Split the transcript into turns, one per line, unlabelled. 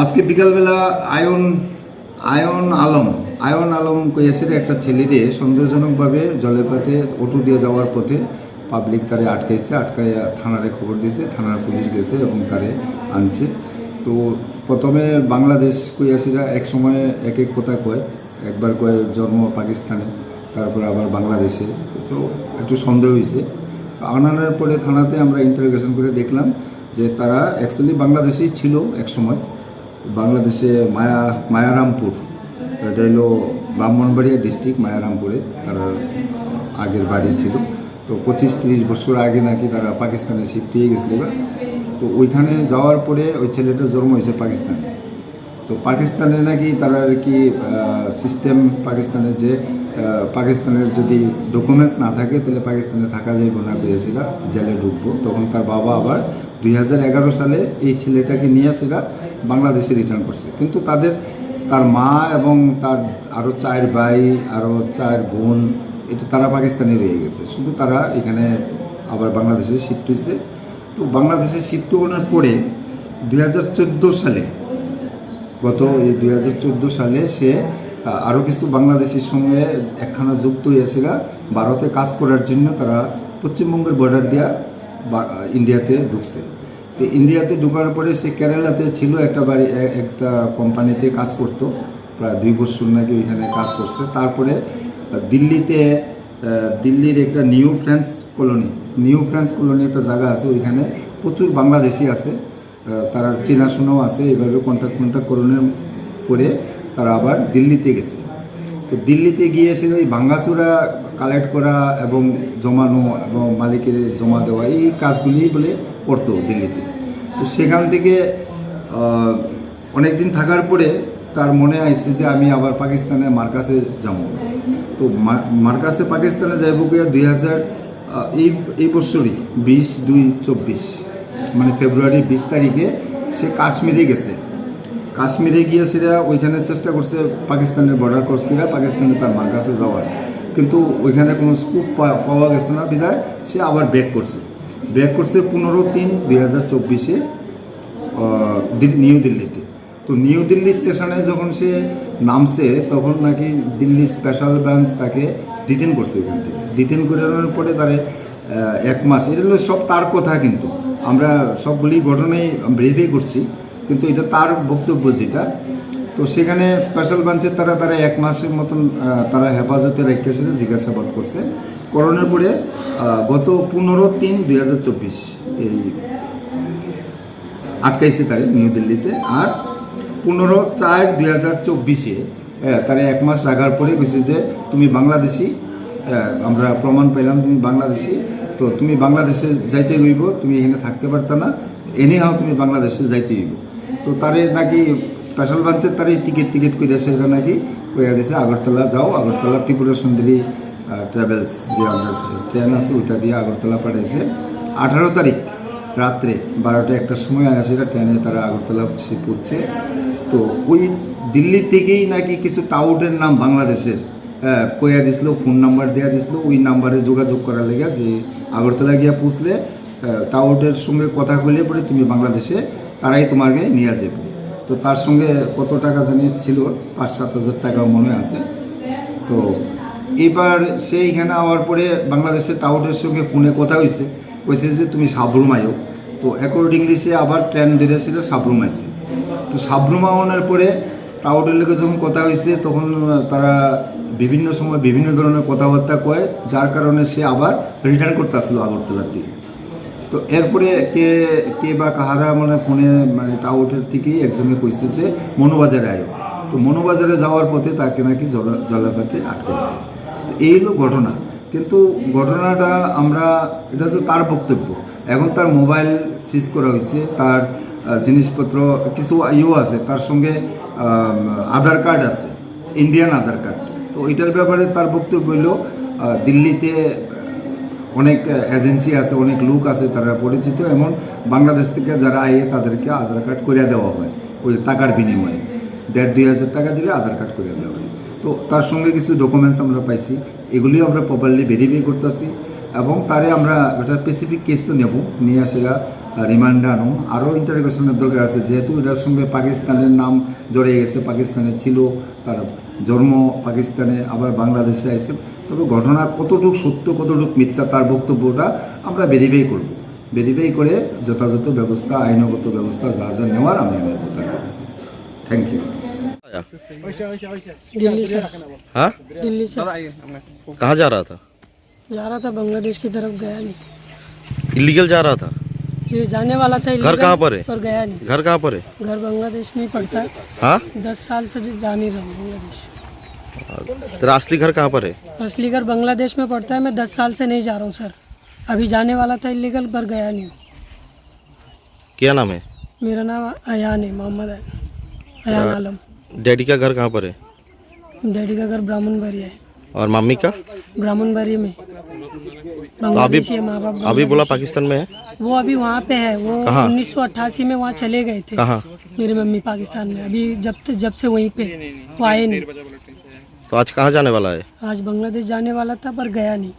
আজকে বিকালবেলা ion ion Alam ion Alam কইয়াছে একটা ছেলেরে সন্দেহজনকভাবে জলের পথে অটো দিয়ে যাওয়ার পথে পাবলিক তারে আটকাইছে, আটকাইয়া থানারে খবর দিয়েছে থানার পুলিশ গেছে এবং তারে আনছে। তো প্রথমে বাংলাদেশ কইয়াছিরা এক সময় এক এক কথা কয়, একবার কয় জন্ম পাকিস্তানে, তারপর আবার বাংলাদেশে। তো একটু সন্দেহ হয়েছে আনানোর পরে থানাতে আমরা ইন্টারোগেশন করে দেখলাম যে তারা অ্যাকচুয়ালি বাংলাদেশেই ছিল এক সময়। বাংলাদেশে মায়া, মায়ারামপুর, এটা হলো ব্রাহ্মণবাড়িয়া ডিস্ট্রিক্ট মায়ারামপুরে তার আগের বাড়ি ছিল। তো পঁচিশ, তিরিশ বছর আগে নাকি তারা পাকিস্তানে শিফট হয়ে গেছিল তো ওইখানে যাওয়ার পরে ওই ছেলেটার জন্ম হয়েছে পাকিস্তানে। তো পাকিস্তানে নাকি তারা আর কি সিস্টেম পাকিস্তানের যে পাকিস্তানের যদি ডকুমেন্টস না থাকে, তাহলে পাকিস্তানে থাকা যাইব না পেয়েছিল জেলে ঢুকবো। তখন তার বাবা আবার দুই হাজার এগারো সালে এই ছেলেটাকে নিয়ে সেটা বাংলাদেশে রিটার্ন করছে। কিন্তু তাদের, তার মা এবং তার আরও চার ভাই আরও চার বোন, এটা তারা পাকিস্তানে রয়ে গেছে। শুধু তারা এখানে আবার বাংলাদেশে শিফট হয়েছে। তো বাংলাদেশে শিফট হওয়ার পরে দুই হাজার চোদ্দ সালে, গত এই দুই হাজার চোদ্দ সালে সে আরও কিছু বাংলাদেশের সঙ্গে একখানা যুক্ত হয়েছিল ভারতে কাজ করার জন্য তারা পশ্চিমবঙ্গের বর্ডার দিয়া ইন্ডিয়াতে ঢুকছে। তো ইন্ডিয়াতে ঢুকার পরে সে কেরালাতে ছিল একটা বাড়ি একটা কোম্পানিতে কাজ করতো। প্রায় দুই বছর নাকি ওইখানে কাজ করছে। তারপরে দিল্লিতে দিল্লির একটা New France Colony, New France Colony একটা জায়গা আছে ওইখানে। প্রচুর বাংলাদেশি আছে। তারা চেনাশোনাও আছে। এইভাবে কন্ট্যাক্ট কন্ট্যাক্ট করণের করে তারা আবার দিল্লিতে গেছে। তো দিল্লিতে গিয়ে সে ওই ভাঙ্গাচুরা কালেক্ট করা এবং জমানো এবং মালিকের জমা দেওয়া, এই কাজগুলি বলে করতো দিল্লিতে। তো সেখান থেকে অনেক দিন থাকার পরে তার মনে আইছে যে আমি আবার পাকিস্তানে মার্কাসে যাব। তো মার্কাসে পাকিস্তানে যাইব গিয়া দুই হাজার এই এই বছরই বিশ দুই চব্বিশ মানে ফেব্রুয়ারি বিশ তারিখে সে কাশ্মীরে গেছে। কাশ্মীরে গিয়ে সেটা ওইখানে চেষ্টা করছে পাকিস্তানের বর্ডার ক্রস করে পাকিস্তানে তার মার্কাসে যাওয়ার। কিন্তু ওইখানে কোনো স্কুপ পাওয়া গেছে না বিধায় সে আবার ব্যাক করছে। ব্যাক করছে পনেরো তিন দুই হাজার চব্বিশে নিউ দিল্লিতে। তো নিউ দিল্লি স্টেশনে যখন সে নামছে, তখন নাকি দিল্লি স্পেশাল ব্রাঞ্চ তাকে ডিটেন করছে ওইখান থেকে। ডিটেন করানোর পরে তারে এক মাস, এটা হলো সব তার কথা কিন্তু। আমরা সবগুলি ঘটনাই ভেরিফাই করছি, কিন্তু এটা তার বক্তব্য যেটা তো সেখানে স্পেশাল ব্রাঞ্চের তারা তারা এক মাসের মতন তারা হেফাজতে রেখেছিল জিজ্ঞাসাবাদ করছে। করোনার পরে গত পনেরো তিন দুই এই আটকাইছে তারে নিউ দিল্লিতে, আর পনেরো চার দুই হাজার চব্বিশে তারা এক মাস রাখার পরে গেছে যে, তুমি বাংলাদেশি আমরা প্রমাণ পেলাম তুমি বাংলাদেশি, তো তুমি বাংলাদেশে যাইতে হইব, তুমি এখানে থাকতে পারতা না এনি হাও তুমি বাংলাদেশে যাইতে হইব। তো তারে নাকি স্পেশাল ব্রাঞ্চের তারে টিকিট টিকিট করে সেটা নাকি কইয়া দিছে, আগরতলা যাও, আগরতলা ত্রিপুরা সুন্দরী ট্রাভেলস যে আমাদের ট্রেন আছে ওইটা দিয়ে আগরতলা পাঠাইছে। আঠারো তারিখ রাত্রে বারোটা একটা সময় আসিরা ট্রেনে তারা আগরতলা সে পড়ছে তো ওই দিল্লি থেকেই নাকি কিছু টাউটের নাম বাংলাদেশের কইয়া দিছিল, ফোন নাম্বার দেওয়া দিছিল, ওই নাম্বারে যোগাযোগ করার লেগে যে আগরতলা গিয়া পুষলে টাউটের সঙ্গে কথা কইলে পরে তুমি বাংলাদেশে তারাই তোমাকে নিয়ে যাবে। তো তার সঙ্গে কত টাকা জানি ছিল, পাঁচ সাত হাজার টাকা মনে আছে। তো এবার সে এখানে আওয়ার পরে বাংলাদেশের টাউটের সঙ্গে ফোনে কথা হয়েছে। কইছে যে, তুমি সাবরুম তো অ্যাকর্ডিংলি সে আবার ট্রেন ধরেছিল সাবরুম আইছে। তো সাবরুম পরে টাউটের লোকের যখন কথা হয়েছে, তখন তারা বিভিন্ন সময় বিভিন্ন ধরনের কথাবার্তা কয়, যার কারণে সে আবার রিটার্ন করতে আসলো আগরতলার দিকে। তো এরপরে কে কে বা কাহারা মানে ফোনে মানে টাউটের থেকেই একজনে কইছে যে মনোবাজারে আয়ো। তো মনোবাজারে যাওয়ার পথে তাকে নাকি জলা জলাপাতে আটকেছে তো এই ঘটনা। কিন্তু ঘটনাটা আমরা, এটা তো তার বক্তব্য। এখন তার মোবাইল সিজ করা হয়েছে তার জিনিসপত্র, কিছু ইও আছে, তার সঙ্গে আধার কার্ড আছে, ইন্ডিয়ান আধার কার্ড। তো এটার ব্যাপারে তার বক্তব্য হলো দিল্লিতে অনেক এজেন্সি আছে, অনেক লোক আছে তারা পরিচিত, এমন বাংলাদেশ থেকে যারা আইয়ে তাদেরকে আধার কার্ড করে দেওয়া হয়, ওই টাকার বিনিময়ে। দেড়, দুই হাজার টাকা দিলে আধার কার্ড করে দেওয়া হয়। তো তার সঙ্গে কিছু ডকুমেন্টস আমরা পাইছি, এগুলিও আমরা প্রপারলি ভেরিফাই করতেছি এবং তারে আমরা একটা স্পেসিফিক কেস তো নেব, নিয়ে আসেগা রিমান্ডে আনো। আরও ইন্টারোগেশনের দরকার আছে, যেহেতু এটার সঙ্গে পাকিস্তানের নাম জড়িয়ে গেছে, পাকিস্তানে ছিল, তার জন্ম পাকিস্তানে, আবার বাংলাদেশে আছে তবে ঘটনা কতটুকু সত্য কতটুকু মিথ্যা তার বক্তব্যটা আমরা ভেরিফাই করব ভেরিফাই করে যথাযথ ব্যবস্থা আইনগত ব্যবস্থা যা যা নেওয়ার আমরা নেব থ্যাংক ইউ
आया
दिल्ली से
हाँ
दिल्ली से
कहाँ जा रहा था
जा रहा था बांग्लादेश की तरफ गया नहीं
इलीगल जा रहा था
ये जाने वाला था illegal,
कहाँ पर है?
पर गया नहीं
घर कहाँ पर है
घर बांग्लादेश में ही पड़ता है
हाँ
दस साल से जा नहीं रहा हूँ बांग्लादेश
तेरा असली घर कहाँ पर है?
असली घर बांग्लादेश में पड़ता है। मैं दस साल से नहीं जा रहा हूँ सर। अभी जाने वाला था इलीगल पर गया नहीं
क्या नाम है?
मेरा नाम अयान है मोहम्मद अयान। आलम।
डैडी का घर कहाँ पर है?
डैडी का घर ब्राह्मण बारी है।
और मम्मी का?
ब्राह्मण बारी में।
तो अभी अभी बोला पाकिस्तान में है?
वो अभी वहाँ पे है। वो
कहाँ?
उन्नीस में वहाँ चले गए थे। मेरी मम्मी पाकिस्तान में। अभी जब जब से वहीं पे। वो आए नहीं।
तो आज कहाँ जाने वाला है?
आज बांग्लादेश जाने वाला था पर गया नहीं।